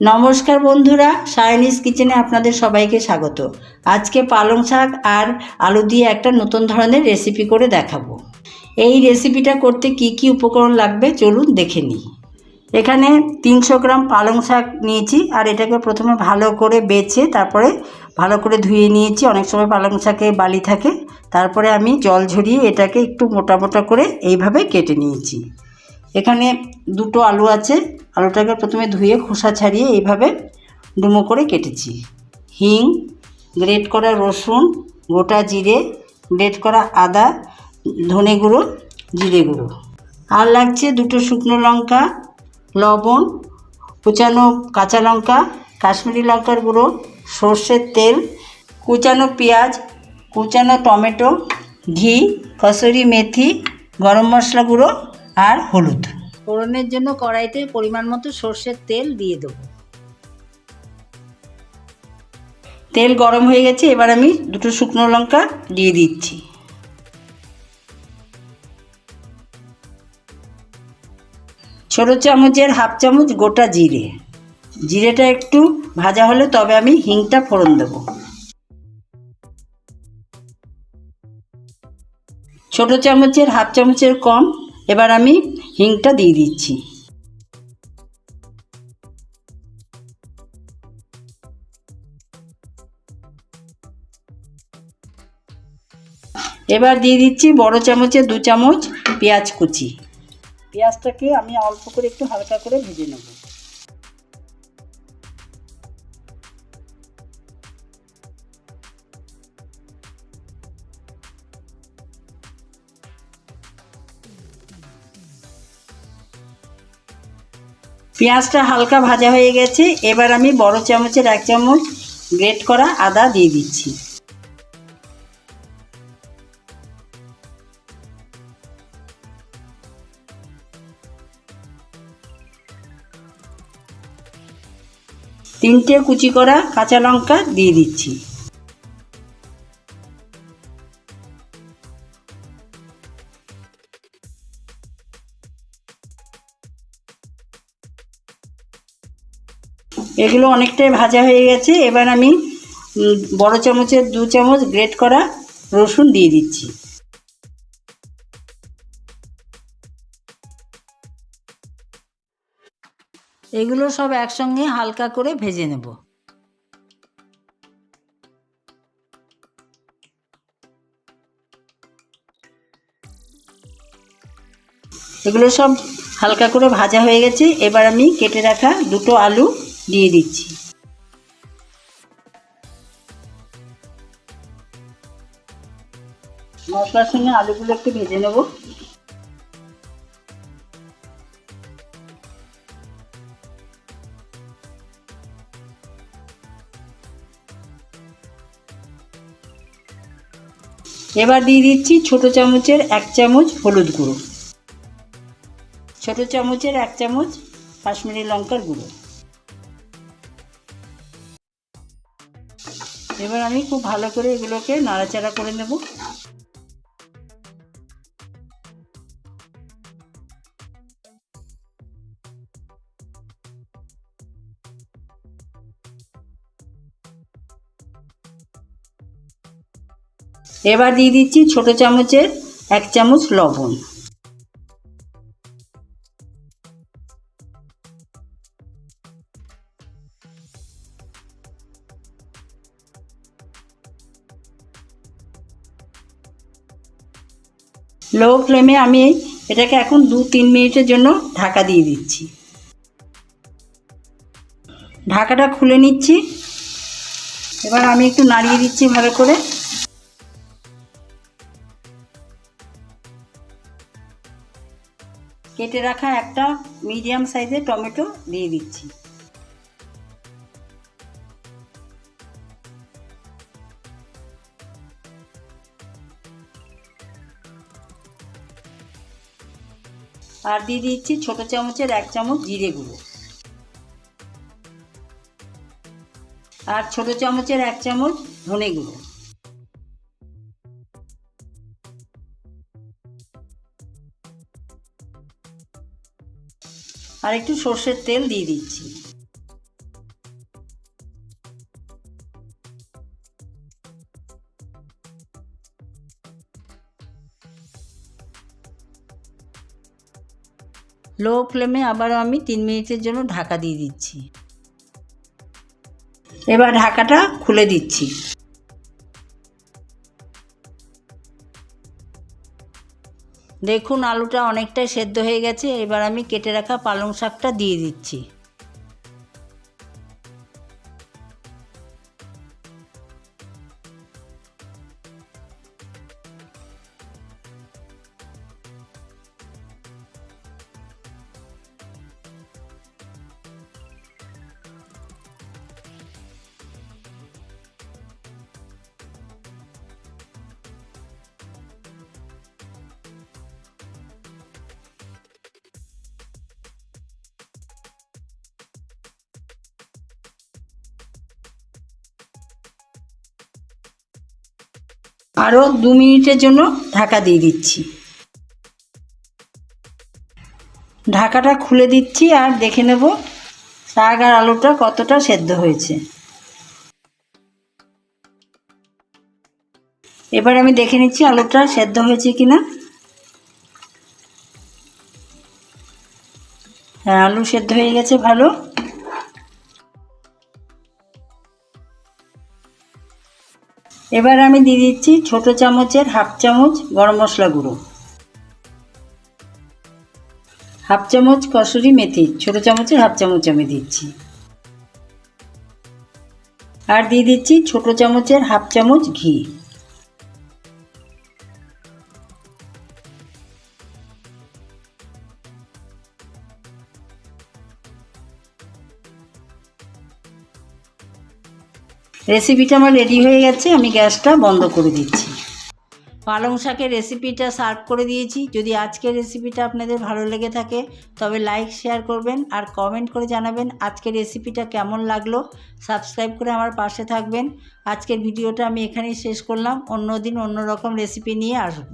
নমস্কার বন্ধুরা সায়নিস কিচেনে আপনাদের সবাইকে স্বাগত। আজকে পালং শাক আর আলু দিয়ে একটা নতুন ধরনের রেসিপি করে দেখাবো। এই রেসিপিটা করতে কি কি উপকরণ লাগবে চলুন দেখে নিই। এখানে তিনশো গ্রাম পালং শাক নিয়েছি আর এটাকে প্রথমে ভালো করে বেছে, তারপরে ভালো করে ধুয়ে নিয়েছি। অনেক সময় পালং শাকে বালি থাকে। তারপরে আমি জল ঝরিয়ে এটাকে একটু মোটা মোটা করে এইভাবে কেটে নিয়েছি। এখানে দুটো আলু আছে। আলুটাকে প্রথমে ধুয়ে খোসা ছাড়িয়ে এইভাবে ডুমো করে কেটেছি। হিং, গ্রেট করা রসুন, গোটা জিরে, গ্রেট করা আদা, ধনে গুঁড়ো, জিরে গুঁড়ো। আর লাগছে দুটো শুকনো লঙ্কা, লবণ, কুচানো কাঁচা লঙ্কা, কাশ্মীরি লঙ্কার গুঁড়ো, সর্ষের তেল, কুচানো পেঁয়াজ, কুচানো টমেটো, ঘি, কসুরি মেথি, গরম মশলা গুঁড়ো আর হলুদ। ফোড়নের জন্য কড়াইতে পরিমাণ মতো সর্ষের তেল দিয়ে দেবো। তেল গরম হয়ে গেছে এবার আমি দুটো শুকনো লঙ্কা দিয়ে দিচ্ছি। ছোট চামচের হাফ চামচ গোটা জিরে। জিরেটা একটু ভাজা হলে তবে আমি হিংটা ফোড়ন দেবো। ছোট চামচের হাফ চামচের কম এবার আমি হিংটা দিয়ে দিচ্ছি। এবার দিয়ে দিচ্ছি বড় চামচে দু চামচ পেঁয়াজ কুচি। পেঁয়াজটাকে আমি অল্প করে একটু হালকা করে ভেজে নেব। পেঁয়াজটা হালকা ভাজা হয়ে গেছে। এবার আমি বড় চামচের এক চামচ গ্রেট করা আদা দিয়ে দিচ্ছি। তিনটে কুচি করা কাঁচা লঙ্কা দিয়ে দিচ্ছি। এগুলো অনেকটাই ভাজা হয়ে গেছে। এবার আমি বড় চামচের দু চামচ গ্রেট করা রসুন দিয়ে দিচ্ছি। এগুলো সব একসঙ্গে হালকা করে ভেজে নেব। এগুলো সব হালকা করে ভাজা হয়ে গেছে। এবার আমি কেটে রাখা দুটো আলু দিয়ে দিচ্ছি। মশলার সঙ্গে আলুগুলো একটু ভেজে নেব। এবার দিয়ে দিচ্ছি ছোট চামচের এক চামচ হলুদ গুঁড়ো। ছোট চামচের এক চামচ কাশ্মীরি লঙ্কার গুঁড়ো। এবার আমি খুব ভালো করে এগুলোকে নাড়াচাড়া করে নেব। এবার দিয়ে দিচ্ছি ছোট চামচের এক চামচ লবণ। লো ফ্লেমে আমি এটাকে এখন দু তিন মিনিটের জন্য ঢাকা দিয়ে দিচ্ছি। ঢাকাটা খুলে নিচ্ছি। এবার আমি একটু নাড়িয়ে দিচ্ছি ভালো করে। কেটে রাখা একটা মিডিয়াম সাইজের টমেটো দিয়ে দিচ্ছি। আর দিয়ে দিচ্ছি ছোটো চামচের এক চামচ জিরে গুঁড়ো। আর ছোটো চামচের এক চামচ ধনে গুঁড়ো। আর একটু সর্ষের তেল দিয়ে দিচ্ছি। লো ফ্লেমে আবারও আমি তিন মিনিটের জন্য ঢাকা দিয়ে দিচ্ছি। এবার ঢাকাটা খুলে দিচ্ছি। দেখুন, আলুটা অনেকটাই সেদ্ধ হয়ে গেছে। এবার আমি কেটে রাখা পালং শাকটা দিয়ে দিচ্ছি। আরও দু মিনিটের জন্য ঢাকা দিয়ে দিচ্ছি। ঢাকাটা খুলে দিচ্ছি আর দেখে নেব শাক আর আলুটা কতটা সেদ্ধ হয়েছে। এবার আমি দেখে নিচ্ছি আলুটা সেদ্ধ হয়েছে কি না হ্যাঁ আলু সেদ্ধ হয়ে গেছে, ভালো। এবার আমি দিয়ে দিচ্ছি ছোটো চামচের হাফ চামচ গরম মশলা গুঁড়ো। হাফ চামচ কসুরি মেথি, ছোটো চামচের হাফ চামচ আমি দিচ্ছি। আর দিয়ে দিচ্ছি ছোটো চামচের হাফ চামচ ঘি। রেসিপিটা আমার রেডি হয়ে গেছে, আমি গ্যাসটা বন্ধ করে দিচ্ছি। পালং শাকের রেসিপিটা সার্ভ করে দিয়েছি। যদি আজকের রেসিপিটা আপনাদের ভালো লেগে থাকে, তবে লাইক শেয়ার করবেন আর কমেন্ট করে জানাবেন আজকের রেসিপিটা কেমন লাগল। সাবস্ক্রাইব করে আমার পাশে থাকবেন। আজকের ভিডিওটা আমি এখানেই শেষ করলাম। অন্য দিন অন্য রকম রেসিপি নিয়ে আসব।